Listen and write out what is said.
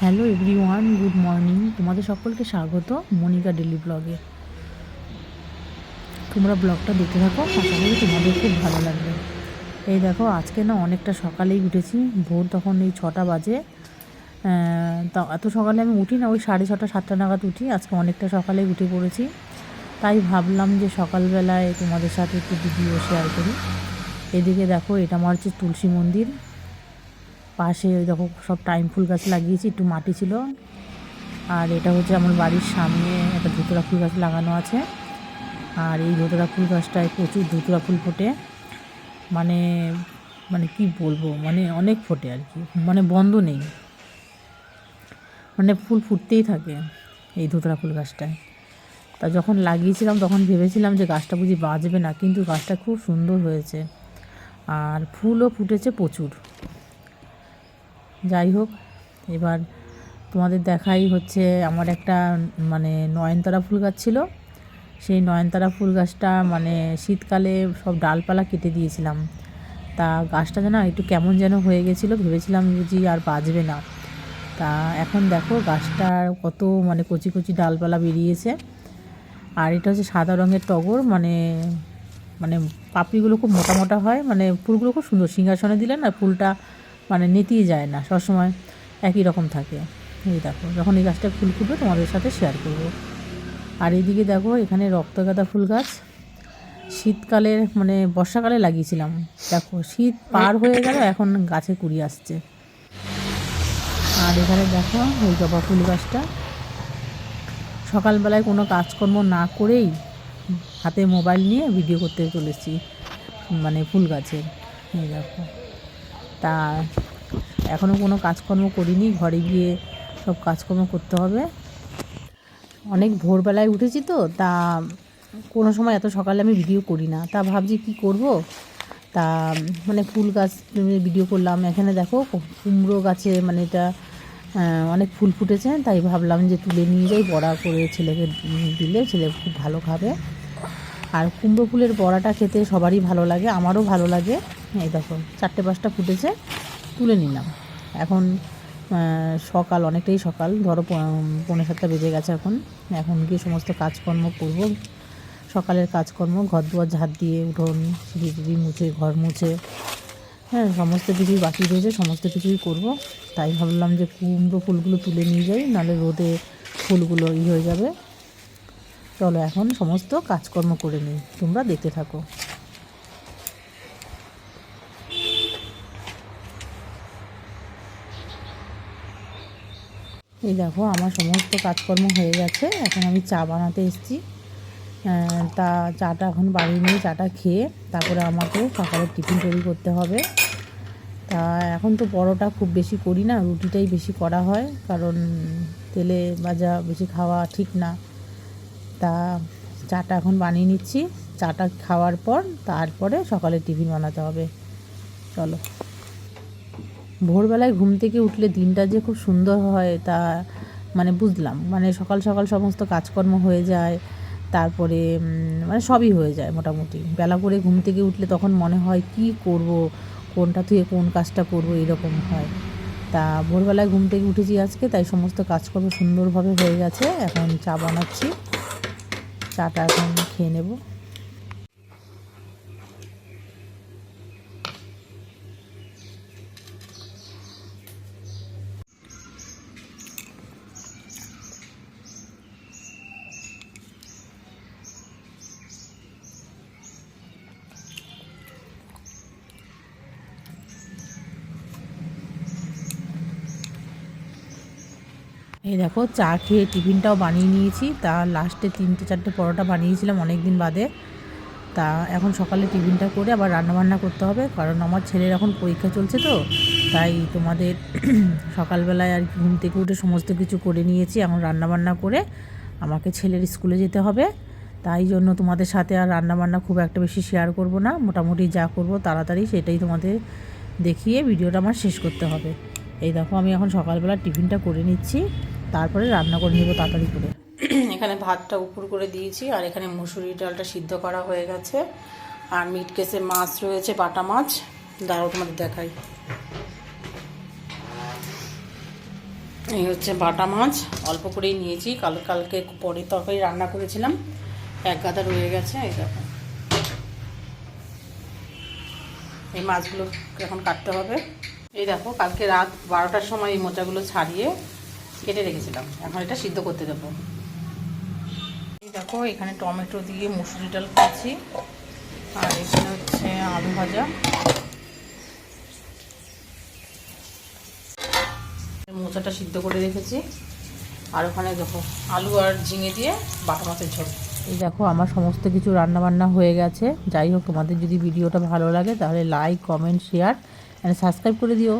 Hello everyone good morning তোমাদের সকলকে স্বাগত মনিকা ডেলি ব্লগে তোমরা ব্লগটা দেখতে থাকো, আশা করি তোমাদের খুব ভালো লাগবে। এই দেখো, আজকে না অনেকটা সকালেই উঠেছি। ভোর তখন এই ছটা বাজে। তা এত সকালে আমি উঠি না, ওই সাড়ে ছটা, সাতটা নাগাদ উঠি। আজকে অনেকটা সকালে উঠে পড়েছি। তাই ভাবলাম যে সকালবেলায় তোমাদের সাথে একটু ভিডিও শেয়ার করি। এদিকে দেখো, এটা আমার হচ্ছে তুলসী মন্দির। পাশে ওই দেখো সব টাইম ফুল গাছ লাগিয়েছি, একটু মাটি ছিল। আর এটা হচ্ছে আমার বাড়ির সামনে একটা ধুতরা ফুল গাছ লাগানো আছে। আর এই ধুতরা ফুল গাছটায় প্রচুর ধুতরা ফুল ফোটে। মানে মানে কি বলব মানে অনেক ফোটে আর কি মানে বন্ধ নেই। মানে ফুল ফুটতেই থাকে এই ধুতরা ফুল গাছটায়। তা যখন লাগিয়েছিলাম তখন ভেবেছিলাম যে গাছটা বুঝি বাঁচবে না, কিন্তু গাছটা খুব সুন্দর হয়েছে। আর ফুলও ফুটেছে প্রচুর। যাই হোক, এবার তোমাদের দেখাই হচ্ছে আমার একটা মানে নয়নতারা ফুল গাছ ছিল। সেই নয়নতারা ফুল গাছটা মানে শীতকালে সব ডালপালা কেটে দিয়েছিলাম। তা গাছটা যেন একটু কেমন যেন হয়ে গেছিল, ভেবেছিলাম বুঝি আর বাঁচবে না। তা এখন দেখো গাছটার কত মানে কচি কচি ডালপালা বেরিয়েছে। আর এটা হচ্ছে সাদা রঙের টগর মানে মানে পাপড়িগুলো খুব মোটা মোটা হয় মানে ফুলগুলো খুব সুন্দর। সিংহাসনে দিলে না ফুলটা মানে নেতিয়ে যায় না, সবসময় একই রকম থাকে। এই দেখো, যখন এই গাছটা ফুল ফুটবে, তোমাদের সাথে শেয়ার করব। আর এইদিকে দেখো, এখানে রক্তগাঁদা ফুল গাছ। শীতকালে মানে বর্ষাকালে লাগিয়েছিলাম। দেখো, শীত পার হয়ে গেল, এখন গাছে কুড়ি আসছে। আর এখানে দেখো ওই জবা ফুল গাছটা। সকালবেলায় কোনো কাজকর্ম না করেই হাতে মোবাইল নিয়ে ভিডিও করতে চলেছি মানে ফুল গাছের। এই দেখো। তা এখনও কোনো কাজকর্ম করিনি, ঘরে গিয়ে সব কাজকর্ম করতে হবে। অনেক ভোরবেলায় উঠেছি তো, তা কোনো সময় এত সকালে আমি ভিডিও করি না। তা ভাবছি কি করব? তা মানে ফুল গাছ ভিডিও করলাম। এখানে দেখো কুমড়ো গাছে মানে এটা অনেক ফুল ফুটেছে, তাই ভাবলাম যে তুলে নিয়ে যাই, বড়া করে ছেলেকে দিলে, ছেলে খুব ভালো খাবে। আর কুমড়ো ফুলের বড়াটা খেতে সবারই ভালো লাগে, আমারও ভালো লাগে। এই দেখো, চারটে পাঁচটা ফুটেছে, তুলে নিলাম। এখন সকাল, অনেকটাই সকাল, ধরো প- পৌনে সাতটা বেজে গেছে এখন। এখন গিয়ে সমস্ত কাজকর্ম করব। সকালের কাজকর্ম ঘর দুয়ার ঝাড় দিয়ে, উঠোন সিঁড়ি মুছে, ঘর মুছে হ্যাঁ সমস্ত কিছুই বাকি রয়েছে, সমস্ত কিছুই করব। তাই ভাবলাম যে কুমড়ো ফুলগুলো তুলে নিয়ে যাই, নাহলে রোদে ফুলগুলো ই হয়ে যাবে। চলো এখন সমস্ত কাজকর্ম করে নিই। তোমরা দেখতে থাকো। এই দেখো, আমার সমস্ত কাজকর্ম হয়ে গেছে। এখন আমি চা বানাতে এসেছি। তা চাটা এখন বাড়ি নিয়ে চাটা খেয়ে তারপরে আমাকে সকালে টিফিন তৈরি করতে হবে। তা এখন তো পরোটা খুব বেশি করি না, রুটিটাই বেশি করা হয়, কারণ তেলে ভাজা বেশি খাওয়া ঠিক না। তা চাটা এখন বানিয়ে নিচ্ছি। চাটা খাওয়ার পর তারপরে সকালে টিফিন বানাতে হবে। চলো। ভোরবেলায় ঘুম থেকে উঠলে দিনটা যে খুব সুন্দর হয় তা মানে বুঝলাম। মানে সকাল সকাল সমস্ত কাজকর্ম হয়ে যায়, তারপরে মানে সবই হয়ে যায় মোটামুটি। বেলা করে ঘুম থেকে উঠলে তখন মনে হয় কি করব, কোনটা থেকে কোন কাজটা করব এরকম হয়। তা ভোরবেলায় ঘুম থেকে উঠেছি আজকে, তাই সমস্ত কাজকর্ম সুন্দরভাবে হয়ে গেছে। এখন চা বানাচ্ছি। চাটা এখন খেয়ে নেব। এই দেখো, চা খেয়ে টিফিনটাও বানিয়ে নিয়েছি। তা লাস্টে তিনটে চারটে পরোটা বানিয়েছিলাম অনেক দিন বাদে। তা এখন সকালে টিফিনটা করে আবার রান্নাবান্না করতে হবে, কারণ আমার ছেলের এখন পরীক্ষা চলছে তো। তাই তোমাদের সকালবেলায় আর ঘুম থেকে উঠে সমস্ত কিছু করে নিয়েছি, এখন রান্নাবান্না করে আমাকে ছেলের স্কুলে যেতে হবে। তাই জন্য তোমাদের সাথে আর রান্নাবান্না খুব একটা বেশি শেয়ার করব না, মোটামুটি যা করব তাড়াতাড়ি সেটাই তোমাদের দেখিয়ে ভিডিওটা আমার শেষ করতে হবে। এই দেখো, আমি এখন সকালবেলা টিফিনটা করে নিচ্ছি। তারপরে রান্না করে নেব তাড়াতাড়ি করে। এখানে ভাতটা উপর করে দিয়েছি, আর এখানে মুসুরি ডালটা সিদ্ধ করা হয়ে গেছে। আর মিট কেসে মাছ রয়েছে, বাটা মাছ। দাঁড়াও তোমাদের দেখাই। এই হচ্ছে বাটা মাছ। অল্প করেই নিয়েছি। কাল, কালকে পরে তরকারি রান্না করেছিলাম। এক গাদা রয়ে গেছে, এই দেখো। এই মাছগুলো এখন কাটতে হবে। এই দেখো, কালকে রাত বারোটার সময় এই মোচাগুলো ছাড়িয়ে কেটে রেখেছিলাম। এখন এটা সিদ্ধ করতে দেবো। দেখো, এখানে টমেটো দিয়ে মুসুরি ডাল খাচ্ছি আর এখানে হচ্ছে আলু ভাজা। মোচাটা সিদ্ধ করে রেখেছি। আর ওখানে দেখো, আলু আর ঝিঙে দিয়ে বাটা মাছের ঝোল। এই দেখো, আমার সমস্ত কিছু রান্না বান্না হয়ে গেছে। যাই হোক, তোমাদের যদি ভিডিওটা ভালো লাগে, তাহলে like comment share and subscribe করে দিও।